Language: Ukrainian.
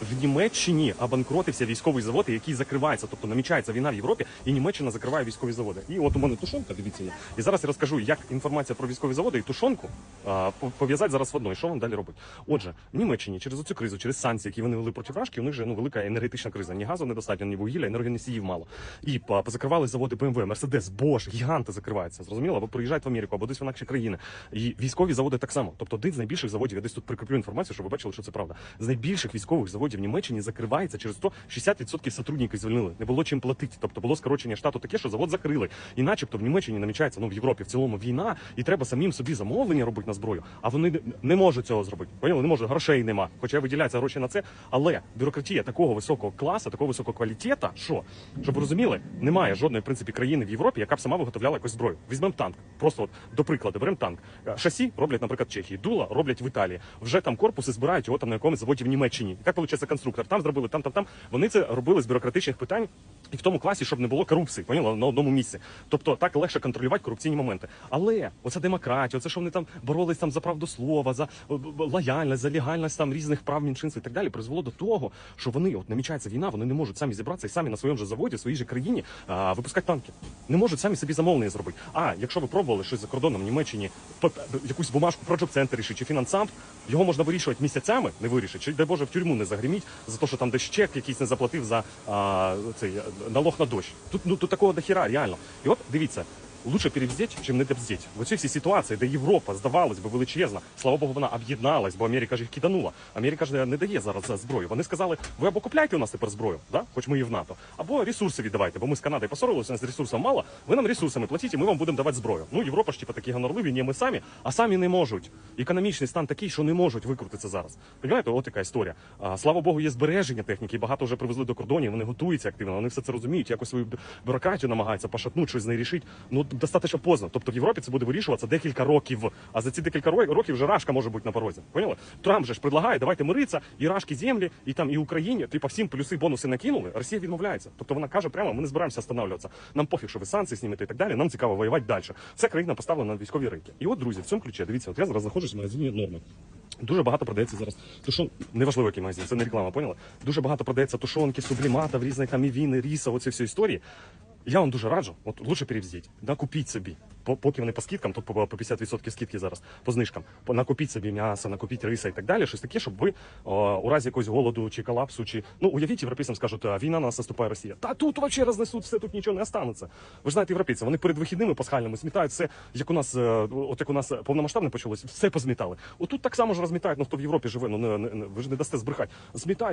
в Німеччині обанкротився військовий завод, який закривається. Тобто намічається війна в Європі, і Німеччина закриває військові заводи. І от у мене тушонка, дивіться. І зараз я розкажу, як інформація про військові заводи і тушонку пов'язати зараз в одно. І що вам далі робить? Отже, в Німеччині через цю кризу, через санкції, які вони вели проти Рашки, у них же ну велика енергетична криза. Ні газу недостатньо, ні вугілля, енергоносіїв мало. І позакривали заводи BMW, Mercedes, Bosch, гіганти закриваються. Зрозуміло? Або приїжджають в Америку, або десь в інакші країни. І військові заводи так само. Тобто один з найбільших заводів, я десь тут прикріплю інформацію, щоб ви бачили, що це правда. З найбільших військових заводів в Німеччині закривається через то 60% сотрудників звільнили. Не було чим платити. Тобто було скорочення штату таке, що завод закрили. І начебто в Німеччині намічається, ну в Європі в цілому війна, і треба самим собі замовлення робити на зброю. А вони не- можуть цього зробити. Поняли? Не можуть, грошей нема. Хоча виділяються гроші на це. Але бюрократія такого високого класу, такого високого квалітета, що щоб ви розуміли, немає жодної в принципі країни в Європі, яка б сама виготовляла якусь зброю. Візьмемо танк. Просто от до прикладу, беремо танк. Е, Шасі роблять, наприклад, в Чехії, дула роблять в Італії. Вже там корпуси збирають його там на якомусь заводі в Німеччині. І так виходить конструктор. Там зробили, там, там, там. Вони це робили з бюрократичних питань. І в тому класі, щоб не було корупції, поняла на одному місці. Тобто так легше контролювати корупційні моменти. Але оця демократія, оце що вони там боролись там за правду слова, за лояльність, за легальність там різних прав меншинств і так далі, призвело до того, що вони от намічається війна, вони не можуть самі зібратися і самі на своєму же заводі, в своїй же країні а, випускати танки. Не можуть самі собі замовлення зробити. А якщо ви пробували щось за кордоном в Німеччині, якусь бумажку Center рішить, чи фінансамп, його можна вирішувати місяцями, не вирішить, чи дай Боже в тюрму не загриміть за те, що там десь чек якийсь не заплатив за а, цей е, налог на дощ. Тут ну тут такого дохіра, реально. І от дивіться. Лучше перебздеть, чим не добздеть. В оці всі ситуації, де Європа, здавалось би, величезна, слава Богу, вона об'єдналась, бо Америка ж їх киданула. Америка ж не дає зараз зброю. Вони сказали, ви або купляйте у нас тепер зброю, да? хоч ми і в НАТО, або ресурси віддавайте, бо ми з Канадою посорилися, у нас ресурсів мало, ви нам ресурсами платіть, і ми вам будемо давати зброю. Ну, Європа ж типа такі гонорливі, ні, ми самі, а самі не можуть. Економічний стан такий, що не можуть викрутитися зараз. Понимаєте, от яка історія. А, слава Богу, є збереження техніки, багато вже привезли до кордонів, вони готуються активно, вони все це розуміють, якось свою бю- бюрократію намагаються пошатнути, щось з нею. Ну, достатньо поздно. Тобто в Європі це буде вирішуватися декілька років. А за ці декілька років вже Рашка може бути на порозі. Поняли? Трамп же ж предлагає, давайте миритися, і Рашки землі, і там і Україні, типа всім плюси, бонуси накинули. Росія відмовляється. Тобто вона каже прямо, ми не збираємося останавливатися. Нам пофіг, що ви санкції знімете і так далі. Нам цікаво воювати далі. Це країна поставлена на військові рейки. І от, друзі, в цьому ключі, дивіться, от я зараз знаходжусь в магазині норми. Дуже багато продається зараз. Тушон... Неважливо, який магазин, це не реклама, поняла? Дуже багато продається тушонки, сублімата, в різних там і віни, ріса, оці всі історії. Я вам дуже раджу, от лучше перевзіть, да, купіть собі. По- Поки вони по скидкам, тут по по 50% скидки зараз по знижкам. Накупіть собі м'ясо, накупіть риса і так далі. Щось таке, щоб ви о, у разі якогось голоду чи колапсу, чи ну уявіть, європейцям скажуть, а війна на нас наступає Росія. Та тут вообще рознесуть все, тут нічого не останеться. Ви ж знаєте, європейці, вони перед вихідними пасхальними змітають все, як у нас, е, от як у нас повномасштабне почалось, все позмітали. Отут так само ж розмітають, ну хто в Європі живе, ну не, не, не- ви ж не дасте збрехати. Змітають.